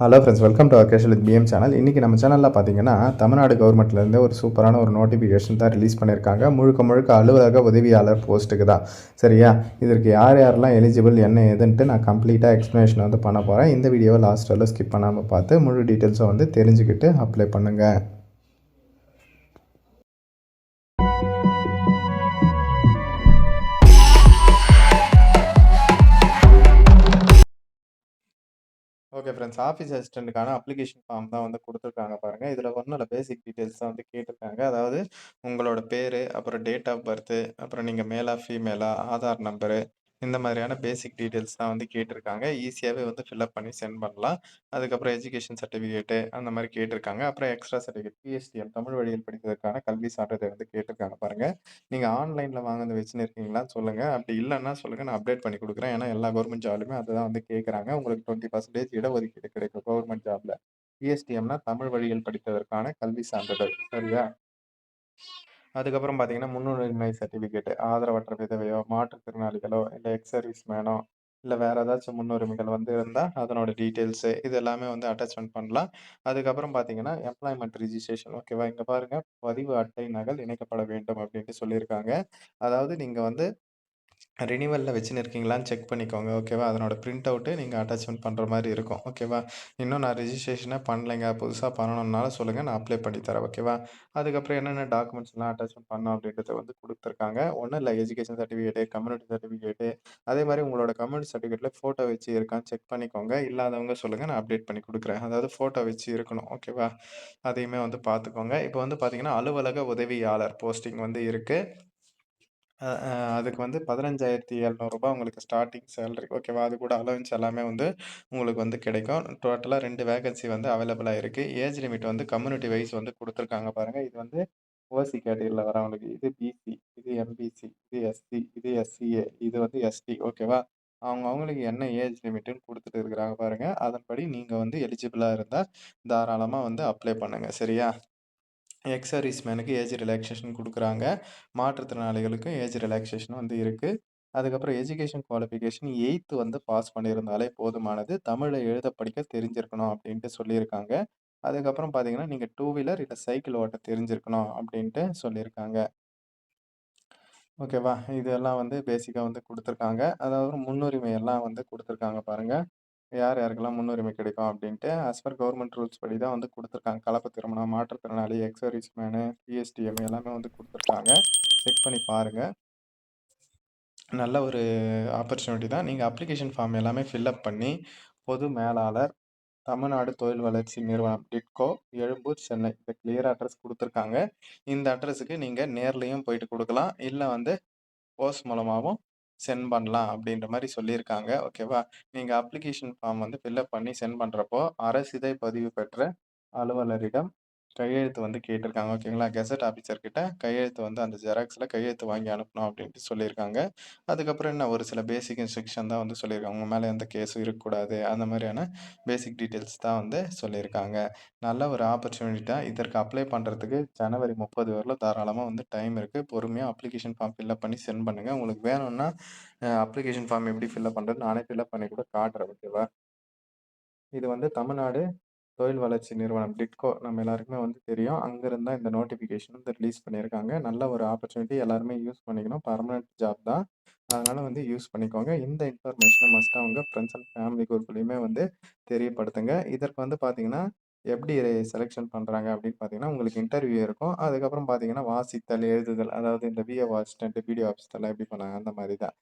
Hello friends welcome to அக்கேஷன் with PM channel இன்றைக்கி நம்ம சேனலில் பார்த்தீங்கன்னா தமிழ்நாடு கவர்மெண்ட்லேருந்து ஒரு சூப்பரான ஒரு நோட்டிஃபிகேஷன் தான் ரிலீஸ் பண்ணியிருக்காங்க முழுக்க முழுக்க அலுவலக உதவியாளர் போஸ்ட்டுக்கு தான். சரியா? இதற்கு யார் யாரெல்லாம் எலிஜிபிள் என்ன எதுன்ட்டு நான் கம்ப்ளீட்டாக எக்ஸ்ப்ளனேஷன் வந்து பண்ண போகிறேன் இந்த வீடியோவை லாஸ்ட் வரல ஸ்கிப் பண்ணாமல் பார்த்து முழு டீட்டெயில்ஸை வந்து தெரிஞ்சுக்கிட்டு அப்ளை பண்ணுங்கள் ஓகே ஃப்ரெண்ட்ஸ் ஆஃபீஸ் அசிஸ்டண்ட்டுக்கான அப்ளிகேஷன் ஃபார்ம் தான் வந்து கொடுத்துருக்காங்க பாருங்கள் இதில் ஒன்றும் இல்லை. பேசிக் டீட்டெயில்ஸ் தான் வந்து கேட்டிருக்காங்க. அதாவது உங்களோட பேர் அப்புறம் டேட் ஆஃப் பர்த்து அப்புறம் நீங்கள் மேலா ஃபீமேலா ஆதார் நம்பரு இந்த மாதிரியான பேசிக் டீட்டெயில்ஸ் தான் வந்து கேட்டிருக்காங்க. ஈஸியாகவே வந்து ஃபில்அப் பண்ணி சென்ட் பண்ணலாம். அதுக்கப்புறம் எஜுகேஷன் சர்டிஃபிகேட்டு அந்த மாதிரி கேட்டிருக்காங்க. அப்புறம் எக்ஸ்ட்ரா சர்டிஃபிகேட் பிஎஸ்டிஎம் தமிழ் வழியில் படிக்கிறதுக்கான கல்வி சான்றிதழ் வந்து கேட்டிருக்காங்க பாருங்கள் நீங்கள் ஆன்லைனில் வாங்கினது வச்சுன்னு இருக்கீங்களான்னு சொல்லுங்கள் அப்படி இல்லைன்னா சொல்லுங்கள் நான் அப்டேட் பண்ணி கொடுக்குறேன். ஏன்னா எல்லா கவர்மெண்ட் ஜாப்லையுமே அதுதான் வந்து கேட்குறாங்க. உங்களுக்கு டுவெண்ட்டி பர்சன்டேஜ் இடஒதுக்கீடு கிடைக்கும் கவர்மெண்ட் ஜாபில் பிஎஸ்டிஎம்னா தமிழ் வழியில் படித்ததற்கான கல்வி சான்றிதழ். சரியா? அதுக்கப்புறம் பார்த்தீங்கன்னா முன்னுரிமை சர்டிஃபிகேட் ஆதரவற்ற விதவையோ மாற்றுத்திறனாளிகளோ இல்லை எக்ஸ் சர்வீஸ் மேனோ இல்லை வேறு ஏதாச்சும் முன்னுரிமைகள் வந்து இருந்தால் அதனோட டீட்டெயில்ஸு இது எல்லாமே வந்து அட்டாச்மெண்ட் பண்ணலாம். அதுக்கப்புறம் பார்த்தீங்கன்னா எம்ப்ளாய்மெண்ட் ரிஜிஸ்ட்ரேஷன் ஓகேவா இங்கே பாருங்கள் பதிவு அட்டை நகல் இணைக்கப்பட வேண்டும் அப்படின்ட்டு சொல்லியிருக்காங்க. அதாவது நீங்கள் வந்து ரினிவலில் வச்சுன்னு இருக்கீங்களான்னு செக் பண்ணிக்கோங்க ஓகேவா அதனோட பிரிண்ட் அவுட்டு நீங்கள் அட்டாச்மெண்ட் பண்ணுற மாதிரி இருக்கும் ஓகேவா இன்னும் நான் ரிஜிஸ்ட்ரேஷனே பண்ணலைங்க. புதுசாக பண்ணணுன்னாலும் சொல்லுங்கள் நான் அப்ளை பண்ணி தரேன் ஓகேவா அதுக்கப்புறம் என்னென்ன டாக்குமெண்ட்ஸ்லாம் அட்டாச்மெண்ட் பண்ணோம் அப்படின்றத வந்து கொடுத்துருக்காங்க. ஒன்றும் இல்லை எஜுகேஷன் சர்டிஃபிகேட்டு கம்யூனிட்டி சர்டிஃபிகேட்டு அதே மாதிரி உங்களோட கம்யூனிட்டி சர்டிஃபிகேட்டில் ஃபோட்டோ வச்சு இருக்கான்னு செக் பண்ணிக்கோங்க. இல்லாதவங்க சொல்லுங்கள் நான் அப்டேட் பண்ணி கொடுக்குறேன். அதாவது ஃபோட்டோ வச்சு இருக்கணும் ஓகேவா அதையுமே வந்து பார்த்துக்கோங்க. இப்போ வந்து பார்த்தீங்கன்னா அலுவலக உதவியாளர் போஸ்டிங் வந்து இருக்குது அதுக்கு வந்து பதினஞ்சாயிரத்தி எழுநூறுபா உங்களுக்கு ஸ்டார்டிங் சேலரி ஓகேவா அது கூட அலோவன்ஸ் எல்லாமே வந்து உங்களுக்கு வந்து கிடைக்கும். டோட்டலாக ரெண்டு வேகன்சி வந்து அவைலபிளாக இருக்குது ஏஜ் லிமிட் வந்து கம்யூனிட்டி வைஸ் வந்து கொடுத்துருக்காங்க பாருங்கள் இது வந்து ஓசி கேட்டகரியில் வரவங்களுக்கு இது பிசி இது எம்பிசி இது எஸ்சி இது எஸ்சிஏ இது வந்து எஸ்டி ஓகேவா அவங்க அவங்களுக்கு என்ன ஏஜ் லிமிட்டுன்னு கொடுத்துட்டு இருக்கிறாங்க பாருங்கள் அதன்படி நீங்கள் வந்து எலிஜிபிளாக இருந்தால் தாராளமாக வந்து அப்ளை பண்ணுங்கள் சரியா? எக்ஸ் மேனுக்கு ஏஜ் ரிலாக்ஸேஷன் கொடுக்குறாங்க. மாற்றுத்திறனாளிகளுக்கும் ஏஜ் ரிலாக்ஸேஷன் வந்து இருக்குது அதுக்கப்புறம் எஜுகேஷன் குவாலிஃபிகேஷன் எயித்து வந்து பாஸ் பண்ணியிருந்தாலே போதுமானது. தமிழை எழுத படிக்க தெரிஞ்சிருக்கணும் அப்படின்ட்டு சொல்லியிருக்காங்க. அதுக்கப்புறம் பார்த்தீங்கன்னா நீங்கள் டூ வீலர் இல்லை சைக்கிள் ஓட்ட தெரிஞ்சிருக்கணும் அப்படின்ட்டு சொல்லியிருக்காங்க. ஓகேவா இதெல்லாம் வந்து பேசிக்காக வந்து கொடுத்துருக்காங்க. அதாவது முன்னுரிமை எல்லாம் வந்து கொடுத்துருக்காங்க பாருங்கள் யார் யாருக்கெல்லாம் முன்னுரிமை கிடைக்கும் அப்படின்ட்டு ஆஸ் பர் கவர்மெண்ட் ரூல்ஸ் படி தான் வந்து கொடுத்துருக்காங்க. கலப்பு திருமணம் மாற்றுத்திறனாளி எக்ஸர்வீஸ் மேனு பிஎஸ்டிஎம் எல்லாமே வந்து கொடுத்துருக்காங்க. செக் பண்ணி பாருங்கள் நல்ல ஒரு ஆப்பர்ச்சுனிட்டி தான். நீங்கள் அப்ளிகேஷன் ஃபார்ம் எல்லாமே ஃபில்அப் பண்ணி பொது மேலாளர் தமிழ்நாடு தொழில் வளர்ச்சி நிறுவனம் டிட்கோ எழும்பூர் சென்னை. இந்த கிளியர் அட்ரஸ் கொடுத்துருக்காங்க. இந்த அட்ரஸுக்கு நீங்கள் நேர்லேயும் போயிட்டு கொடுக்கலாம். இல்லை வந்து போஸ்ட் மூலமாகவும் சென்ட் பண்ணலாம் அப்படின்ற மாதிரி சொல்லியிருக்காங்க. ஓகேவா? நீங்கள் அப்ளிகேஷன் ஃபார்ம் வந்து ஃபில்அப் பண்ணி சென்ட் பண்ணுறப்போ அரசிதை பதிவு பெற்ற அலுவலரிடம் கையெழுத்து வந்து கேட்டிருக்காங்க. ஓகேங்களா கெசட் ஆஃபீஸர் கிட்ட கையெழுத்து வந்து அந்த ஜெராக்ஸில் கையெழுத்து வாங்கி அனுப்பணும் அப்படின்ட்டு சொல்லியிருக்காங்க. அதுக்கப்புறம் என்ன? ஒரு சில பேசிக் இன்ஸ்ட்ரக்ஷன் தான் வந்து சொல்லியிருக்காங்க. உங்கள் மேலே எந்த கேஸும் இருக்கக்கூடாது. அந்த மாதிரியான பேசிக் டீட்டெயில்ஸ் தான் வந்து சொல்லியிருக்காங்க. நல்ல ஒரு ஆப்பர்ச்சுனிட்டி தான். இதற்கு அப்ளை பண்ணுறதுக்கு ஜனவரி முப்பது வரலும் தாராளமாக வந்து டைம் இருக்குது பொறுமையாக அப்ளிகேஷன் ஃபார்ம் ஃபில்அப் பண்ணி சென்ட் பண்ணுங்கள் உங்களுக்கு வேணும்னா அப்ளிகேஷன் ஃபார்ம் எப்படி ஃபில்அப் பண்ணுறது நானே ஃபில்அப் பண்ணி கூட காட்டுறேன். ஓகேவா இது வந்து தமிழ்நாடு தொழில் வளர்ச்சி நிறுவனம் டிட்கோ நம்ம எல்லாருக்குமே வந்து தெரியும். அங்கேருந்து தான் இந்த நோட்டிஃபிகேஷன் வந்து ரிலீஸ் பண்ணியிருக்காங்க நல்ல ஒரு ஆப்பர்ச்சுனிட்டி எல்லாருமே யூஸ் பண்ணிக்கணும். பர்மனெண்ட் ஜாப் தான். அதனால் வந்து யூஸ் பண்ணிக்கோங்க. இந்த இன்ஃபர்மேஷனை மஸ்ட்டாக அவங்க ஃப்ரெண்ட்ஸ் அண்ட் ஃபேமிலி குரூப்லேயுமே வந்து தெரியப்படுத்துங்க. இதற்கு வந்து பார்த்தீங்கன்னா எப்படி செலெக்ஷன் பண்ணுறாங்க அப்படின்னு பார்த்தீங்கன்னா உங்களுக்கு இன்டர்வியூ இருக்கும். அதுக்கப்புறம் பார்த்தீங்கன்னா வாசித்தல் எழுதுதல் அதாவது இந்த விஏ அசிஸ்டன்ட் வீடியோ ஆஃபீஸ்டெல்லாம் எப்படி பண்ணாங்க அந்த மாதிரி தான்.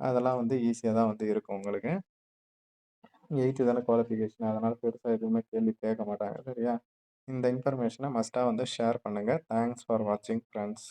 அதெல்லாம் வந்து ஈஸியாக தான் வந்து இருக்கும் உங்களுக்கு. எயித்து தானே குவாலிஃபிகேஷன் அதனால் பெருசாக எதுவுமே கேள்வி கேட்க மாட்டாங்க. சரியா? இந்த இன்ஃபர்மேஷனை மஸ்ட்டாக வந்து ஷேர் பண்ணுங்கள் தேங்க்ஸ் ஃபார் வாட்சிங் ஃப்ரெண்ட்ஸ்